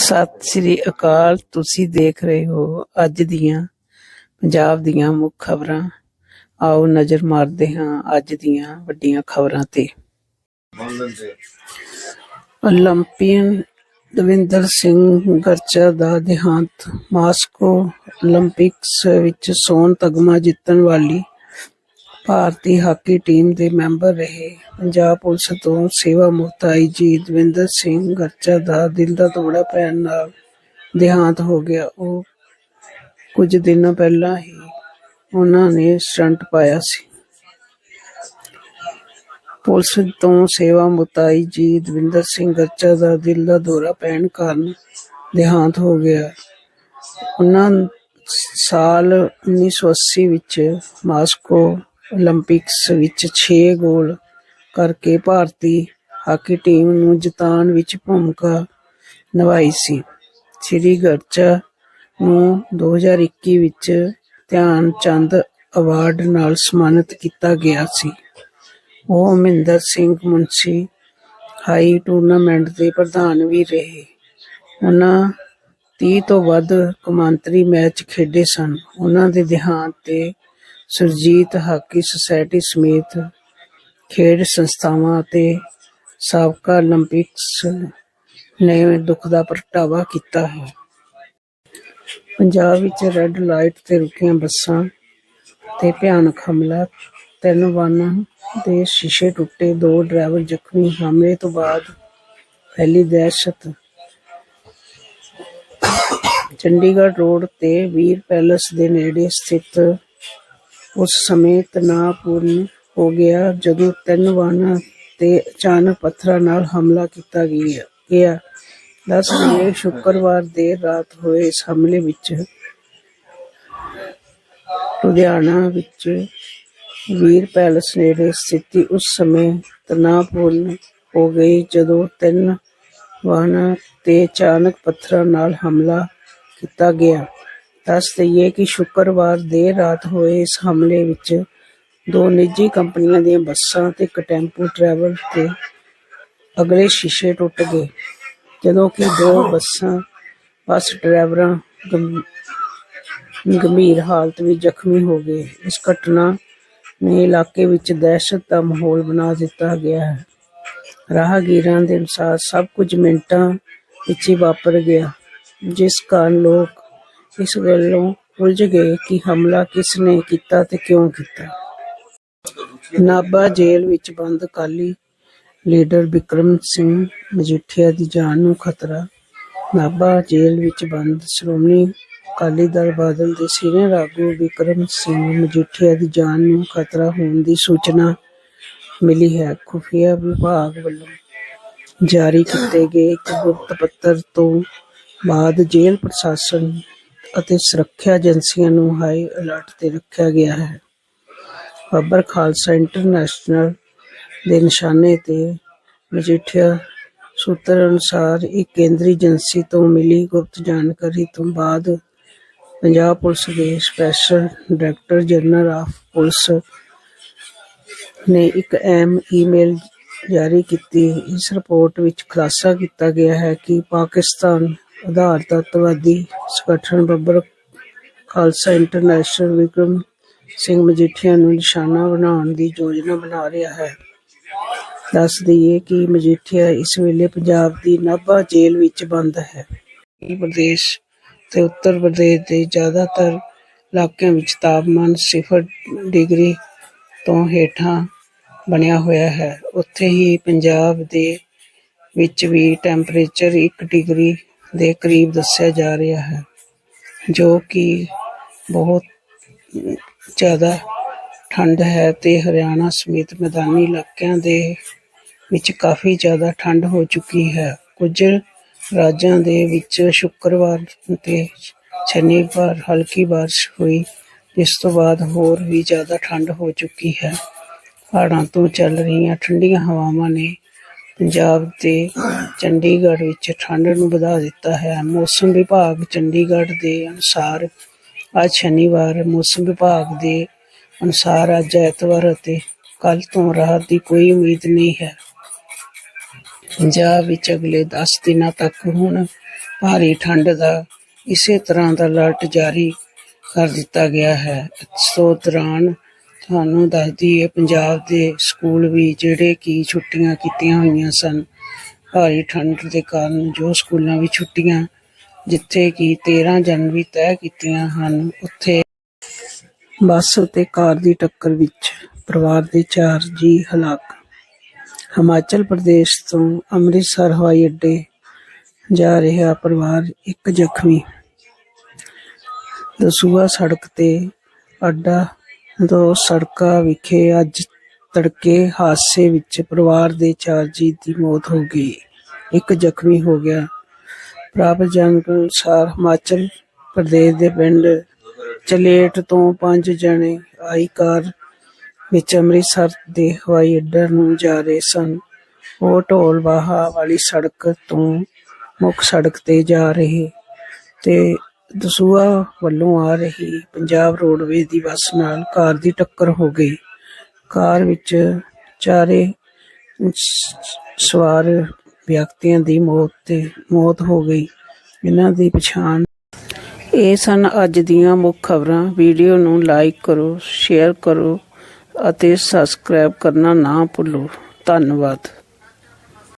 ਸਤਿ ਸ੍ਰੀ ਅਕਾਲ, ਤੁਸੀਂ ਦੇਖ ਰਹੇ ਹੋ ਅੱਜ ਦੀਆਂ ਪੰਜਾਬ ਦੀਆਂ ਮੁੱਖ ਖਬਰਾਂ। ਆਓ ਨਜ਼ਰ ਮਾਰਦੇ ਹਾਂ ਅੱਜ ਦੀਆਂ ਵੱਡੀਆਂ ਖਬਰਾਂ ਤੇ। ਓਲੰਪੀਅਨ ਦਵਿੰਦਰ ਸਿੰਘ ਗਰਚਾ ਦਾ ਦੇਹਾਂਤ, ਮਾਸਕੋ ਓਲੰਪਿਕਸ ਵਿੱਚ ਸੋਨ ਤਗਮਾ ਜਿੱਤਣ ਵਾਲੀ ਭਾਰਤੀ ਹਾਕੀ ਟੀਮ ਦੇ ਮੈਂਬਰ ਰਹੇ। ਪੰਜਾਬ ਪੁਲਿਸ ਤੋਂ ਸੇਵਾ ਮੁਕਤ ਆਈਜੀ ਦਵਿੰਦਰ ਸਿੰਘ ਗਰਚਾ ਦਾ ਦਿਲ ਦਾ ਦੌਰਾ ਪੈਣ ਨਾਲ ਦੇਹਾਂਤ ਹੋ ਗਿਆ। ਉਹ ਕੁਝ ਦਿਨਾਂ ਪਹਿਲਾਂ ਹੀ ਉਹਨਾਂ ਨੇ ਸਟੰਟ ਪਾਇਆ ਸੀ। ਪੁਲਿਸ ਤੋਂ ਸੇਵਾ ਮੁਕਤ ਆਈਜੀ ਦਵਿੰਦਰ ਸਿੰਘ ਗਰਚਾ ਦਾ ਦਿਲ ਦਾ ਦੌਰਾ ਪੈਣ ਕਾਰਨ ਦੇਹਾਂਤ ਹੋ ਗਿਆ। ਉਹਨਾਂ ਸਾਲ 1980 ਵਿੱਚ ਮਾਸਕੋ ਓਲੰਪਿਕਸ ਵਿੱਚ ਛੇ ਗੋਲ ਕਰਕੇ ਭਾਰਤੀ ਹਾਕੀ ਟੀਮ ਨੂੰ ਜਿਤਾਉਣ ਵਿੱਚ ਭੂਮਿਕਾ ਨਿਭਾਈ ਸੀ। ਸ੍ਰੀ ਗਰਚਾ ਨੂੰ 2021 ਵਿੱਚ ਧਿਆਨ ਚੰਦ ਅਵਾਰਡ ਨਾਲ ਸਨਮਾਨਿਤ ਕੀਤਾ ਗਿਆ ਸੀ। ਉਹ ਮਹਿੰਦਰ ਸਿੰਘ ਮੁੰਸ਼ੀ ਹਾਈ ਟੂਰਨਾਮੈਂਟ ਦੇ ਪ੍ਰਧਾਨ ਵੀ ਰਹੇ। ਉਹਨਾਂ 30 ਤੋਂ ਵੱਧ ਕਮਾਂਤਰੀ ਮੈਚ ਖੇਡੇ ਸਨ। ਉਹਨਾਂ ਦੇ ਦੇਹਾਂਤ ਤੇ ਸੁਰਜੀਤ ਹਾਕੀ ਸੁਸਾਇਟੀ ਸਮੇਤ ਖੇਡ ਸੰਸਥਾਵਾਂ ਅਤੇ ਸਾਬਕਾ 올림픽ਸ ਨੇ ਦੁੱਖ ਦਾ ਪ੍ਰਗਟਾਵਾ ਕੀਤਾ ਹੈ। ਪੰਜਾਬ ਵਿੱਚ ਰੈੱਡ ਲਾਈਟ ਤੇ ਰੁਕੀਆਂ ਬੱਸਾਂ ਤੇ ਭਿਆਨਕ ਹਮਲਾ, ਤਿੰਨ ਵਾਹਨਾਂ ਦੇ ਸ਼ੀਸ਼ੇ ਟੁੱਟੇ, ਦੋ ਡਰਾਈਵਰ ਜ਼ਖਮੀ, ਹਮਲੇ ਤੋਂ ਬਾਅਦ ਫੈਲੀ ਦਹਿਸ਼ਤ। ਚੰਡੀਗੜ੍ਹ ਰੋਡ ਤੇ ਵੀਰ ਪੈਲਸ ਦੇ ਨੇੜੇ ਸਥਿਤ ਉਸ ਸਮੇਂ ਤਣਾਅਪੂਰਨ ਹੋ ਗਿਆ ਜਦੋਂ ਤਿੰਨ ਵਾਹਨਾਂ ਤੇ ਅਚਾਨਕ ਪੱਥਰਾਂ ਨਾਲ ਹਮਲਾ ਕੀਤਾ ਗਿਆ। ਗਿਆ। ਦੱਸ ਸ਼ੁੱਕਰਵਾਰ ਦੇਰ ਰਾਤ ਹੋਏ ਇਸ ਹਮਲੇ ਵਿੱਚ ਲੁਧਿਆਣਾ ਵਿੱਚ ਵੀਰ ਪੈਲਸ ਨੇੜੇ ਸਥਿਤੀ ਉਸ ਸਮੇਂ ਤਣਾਅਪੂਰਨ ਹੋ ਗਈ ਜਦੋਂ ਤਿੰਨ ਵਾਹਨਾਂ ਤੇ ਅਚਾਨਕ ਪੱਥਰਾਂ ਨਾਲ ਹਮਲਾ ਕੀਤਾ ਗਿਆ। ਦੱਸ ਦਈਏ ਕਿ ਸ਼ੁੱਕਰਵਾਰ ਦੇਰ ਰਾਤ ਹੋਏ ਇਸ ਹਮਲੇ ਵਿੱਚ ਦੋ ਨਿੱਜੀ ਕੰਪਨੀਆਂ ਦੀਆਂ ਬੱਸਾਂ ਤੇ ਇੱਕ ਟੈਂਪੂ ਟਰੈਵਲ ਦੇ ਅਗਲੇ ਸ਼ੀਸ਼ੇ ਟੁੱਟ ਗਏ, ਜਦੋਂ ਕਿ ਦੋ ਬੱਸਾਂ, ਬੱਸ ਡਰਾਈਵਰਾਂ ਗੰਭੀਰ ਹਾਲਤ ਵਿੱਚ ਜ਼ਖਮੀ ਹੋ ਗਏ। ਇਸ ਘਟਨਾ ਨੇ ਇਲਾਕੇ ਵਿੱਚ ਦਹਿਸ਼ਤ ਦਾ ਮਾਹੌਲ ਬਣਾ ਦਿੱਤਾ ਗਿਆ ਹੈ। ਰਾਹਗੀਰਾਂ ਦੇ ਅਨੁਸਾਰ ਸਭ ਕੁਝ ਮਿੰਟਾਂ ਵਿੱਚ ਹੀ ਵਾਪਰ ਗਿਆ, ਜਿਸ ਕਾਰਨ ਲੋਕ ਇਸ ਗੱਲੋਂ ਉਲਝ ਗਏ ਕਿ ਹਮਲਾ ਕਿਸ ਨੇ ਕੀਤਾ ਤੇ ਕਿਉਂ ਕੀਤਾ। ਨਾਭਾ ਜੇਲ੍ਹ ਵਿੱਚ ਬੰਦ ਅਕਾਲੀ ਲੀਡਰ ਬਿਕਰਮ ਸਿੰਘ ਮਜੀਠੀਆ ਦੀ ਜਾਨ ਨੂੰ ਖਤਰਾ। ਨਾਭਾ ਜੇਲ੍ਹ ਵਿੱਚ ਬੰਦ ਸ਼੍ਰੋਮਣੀ ਅਕਾਲੀ ਦਲ ਬਾਦਲ ਦੇ ਸੀਨੀਅਰ ਆਗੂ ਬਿਕਰਮ ਸਿੰਘ ਮਜੀਠੀਆ ਦੀ ਜਾਨ ਨੂੰ ਖਤਰਾ ਹੋਣ ਦੀ ਸੂਚਨਾ ਮਿਲੀ ਹੈ। ਖੁਫੀਆ ਵਿਭਾਗ ਵੱਲੋਂ ਜਾਰੀ ਕੀਤੇ ਗਏ ਇੱਕ ਗੁਪਤ ਪੱਤਰ ਤੋਂ ਬਾਅਦ ਜੇਲ੍ਹ ਪ੍ਰਸ਼ਾਸਨ ਅਤੇ ਸੁਰੱਖਿਆ ਏਜੰਸੀਆਂ ਨੂੰ ਹਾਈ ਅਲਰਟ ਤੇ ਰੱਖਿਆ ਗਿਆ ਹੈ। ਬਾਬਰ ਖਾਲਸਾ ਇੰਟਰਨੈਸ਼ਨਲ ਦੇ ਨਿਸ਼ਾਨੇ ਤੇ ਮਜੀਠੀਆ ਸੂਤਰ ਅਨੁਸਾਰ ਇੱਕ ਕੇਂਦਰੀ ਏਜੰਸੀ ਤੋਂ ਮਿਲੀ ਗੁਪਤ ਜਾਣਕਾਰੀ ਤੋਂ ਬਾਅਦ ਪੰਜਾਬ ਪੁਲਿਸ ਦੇ special director general of police ਨੇ ਇੱਕ ਅਹਿਮ ਈਮੇਲ ਜਾਰੀ ਕੀਤੀ। ਇਸ ਰਿਪੋਰਟ ਵਿੱਚ ਖੁਲਾਸਾ ਕੀਤਾ ਗਿਆ ਹੈ ਕਿ ਪਾਕਿਸਤਾਨ ਆਧਾਰਿਤ ਅੱਤਵਾਦੀ ਸੰਗਠਨ ਬੱਬਰ ਖਾਲਸਾ ਇੰਟਰਨੈਸ਼ਨਲ ਵਿਕਰਮ ਸਿੰਘ ਮਜੀਠੀਆ ਨੂੰ ਨਿਸ਼ਾਨਾ ਬਣਾਉਣ ਦੀ ਯੋਜਨਾ ਬਣਾ ਰਿਹਾ ਹੈ। ਦੱਸ ਦਈਏ ਕਿ ਮਜੀਠੀਆ ਇਸ ਵੇਲੇ ਪੰਜਾਬ ਦੀ ਨਾਭਾ ਜੇਲ੍ਹ ਵਿੱਚ ਬੰਦ ਹੈ। ਪ੍ਰਦੇਸ਼ ਤੇ ਉੱਤਰ ਪ੍ਰਦੇਸ਼ ਦੇ ਜ਼ਿਆਦਾਤਰ ਇਲਾਕਿਆਂ ਵਿੱਚ ਤਾਪਮਾਨ ਸਿਫਰ ਡਿਗਰੀ ਤੋਂ ਹੇਠਾਂ ਬਣਿਆ ਹੋਇਆ ਹੈ। ਉੱਥੇ ਹੀ ਪੰਜਾਬ ਦੇ ਵਿੱਚ ਵੀ ਟੈਂਪਰੇਚਰ 1 ਡਿਗਰੀ ਦੇ ਕਰੀਬ ਦੱਸਿਆ ਜਾ ਰਿਹਾ ਹੈ, ਜੋ ਕਿ ਬਹੁਤ ਜ਼ਿਆਦਾ ਠੰਡ ਹੈ ਤੇ ਹਰਿਆਣਾ ਸਮੇਤ ਮੈਦਾਨੀ ਇਲਾਕਿਆਂ ਦੇ ਵਿੱਚ ਕਾਫੀ ਜ਼ਿਆਦਾ ਠੰਡ ਹੋ ਚੁੱਕੀ ਹੈ। ਕੁਝ ਰਾਜਾਂ ਦੇ ਵਿੱਚ ਸ਼ੁੱਕਰਵਾਰ ਤੇ ਸ਼ਨੀਵਾਰ ਹਲਕੀ ਬਾਰਿਸ਼ ਹੋਈ, ਜਿਸ ਤੋਂ ਬਾਅਦ ਹੋਰ ਵੀ ਜ਼ਿਆਦਾ ਠੰਡ ਹੋ ਚੁੱਕੀ ਹੈ। ਪਹਾੜਾਂ ਤੋਂ ਚੱਲ ਰਹੀਆਂ ਠੰਡੀਆਂ ਹਵਾਵਾਂ ਨੇ ਪੰਜਾਬ ਤੇ ਚੰਡੀਗੜ੍ਹ ਵਿੱਚ ਠੰਡ ਨੂੰ ਵਧਾ ਦਿੱਤਾ ਹੈ। ਮੌਸਮ ਵਿਭਾਗ ਚੰਡੀਗੜ੍ਹ ਦੇ ਅਨੁਸਾਰ ਅੱਜ ਸ਼ਨੀਵਾਰ ਮੌਸਮ ਵਿਭਾਗ ਦੇ ਅਨੁਸਾਰ ਅੱਜ ਐਤਵਾਰ ਅਤੇ ਕੱਲ ਤੋਂ ਰਾਹਤ ਦੀ ਕੋਈ ਉਮੀਦ ਨਹੀਂ ਹੈ। ਪੰਜਾਬ ਵਿੱਚ ਅਗਲੇ 10 ਦਿਨਾਂ ਤੱਕ ਹੁਣ ਭਾਰੀ ਠੰਡ ਦਾ ਇਸੇ ਤਰ੍ਹਾਂ ਦਾ ਅਲਰਟ ਜਾਰੀ ਕਰ ਦਿੱਤਾ ਗਿਆ ਹੈ। ਇਸ ਤੋਂ ਦੌਰਾਨ ਤੁਹਾਨੂੰ ਦੱਸਦੀ ਹੈ, ਪੰਜਾਬ ਦੇ ਸਕੂਲ ਵੀ ਜਿਹੜੇ ਕਿ ਛੁੱਟੀਆਂ ਕੀਤੀਆਂ ਹੋਈਆਂ ਸਨ। ਭਾਰੀ ਠੰਡ ਦੇ ਕਾਰਨ ਜੋ ਸਕੂਲਾਂ ਵਿੱਚ ਛੁੱਟੀਆਂ, ਜਿੱਥੇ ਕਿ 13 ਜਨਵਰੀ ਤੈਅ ਕੀਤੀਆਂ ਹਨ, ਉੱਥੇ ਬੱਸ ਅਤੇ ਕਾਰ ਦੀ ਟੱਕਰ ਵਿੱਚ ਪਰਿਵਾਰ ਦੇ ਚਾਰ ਜੀ ਹਲਾਕ। ਹਿਮਾਚਲ ਪ੍ਰਦੇਸ਼ ਤੋਂ ਅੰਮ੍ਰਿਤਸਰ ਹਵਾਈ ਅੱਡੇ ਜਾ ਰਿਹਾ ਪਰਿਵਾਰ ਇੱਕ ਜ਼ਖਮੀ। ਦਸੂਆ ਸੜਕ ਤੇ ਅੱਡਾ ਦੋ ਸੜਕਾਂ ਵਿਖੇ ਅੱਜ ਤੜਕੇ ਹਾਦਸੇ ਵਿੱਚ ਪਰਿਵਾਰ ਦੇ ਚਾਰ ਜੀ ਦੀ ਮੌਤ ਹੋ ਗਈ। ਇੱਕ ਜ਼ਖਮੀ ਹੋ ਗਿਆ। ਪ੍ਰਾਪਤ ਜਾਣਕਾਰੀ ਅਨੁਸਾਰ ਹਿਮਾਚਲ ਪ੍ਰਦੇਸ਼ ਦੇ ਪਿੰਡ ਚਲੇਟ ਤੋਂ ਪੰਜ ਜਣੇ ਆਈ ਕਾਰ ਵਿੱਚ ਅੰਮ੍ਰਿਤਸਰ ਦੇ ਹਵਾਈ ਅੱਡੇ ਨੂੰ ਜਾ ਰਹੇ ਸਨ। ਉਹ ਢੋਲ ਬਾਹਾ ਵਾਲੀ ਸੜਕ ਤੋਂ ਮੁੱਖ ਸੜਕ ਤੇ ਜਾ ਰਹੇ ਤੇ ਦਸੂਆ ਵੱਲੋਂ ਆ ਰਹੀ ਪੰਜਾਬ ਰੋਡਵੇਜ਼ ਦੀ ਬੱਸ ਨਾਲ ਕਾਰ ਦੀ ਟੱਕਰ ਹੋ ਗਈ। ਕਾਰ ਵਿੱਚ ਚਾਰੇ ਸਵਾਰ ਵਿਅਕਤੀਆਂ ਦੀ ਮੌਤ ਤੇ ਮੌਤ ਹੋ ਗਈ। ਇਹਨਾਂ ਦੀ ਪਛਾਣ ਇਹ ਸਨ ਅੱਜ ਦੀਆਂ ਮੁੱਖ ਖਬਰਾਂ। ਵੀਡੀਓ ਨੂੰ ਲਾਈਕ ਕਰੋ, ਸ਼ੇਅਰ ਕਰੋ ਅਤੇ ਸਬਸਕ੍ਰਾਈਬ ਕਰਨਾ ਨਾ ਭੁੱਲੋ। ਧੰਨਵਾਦ।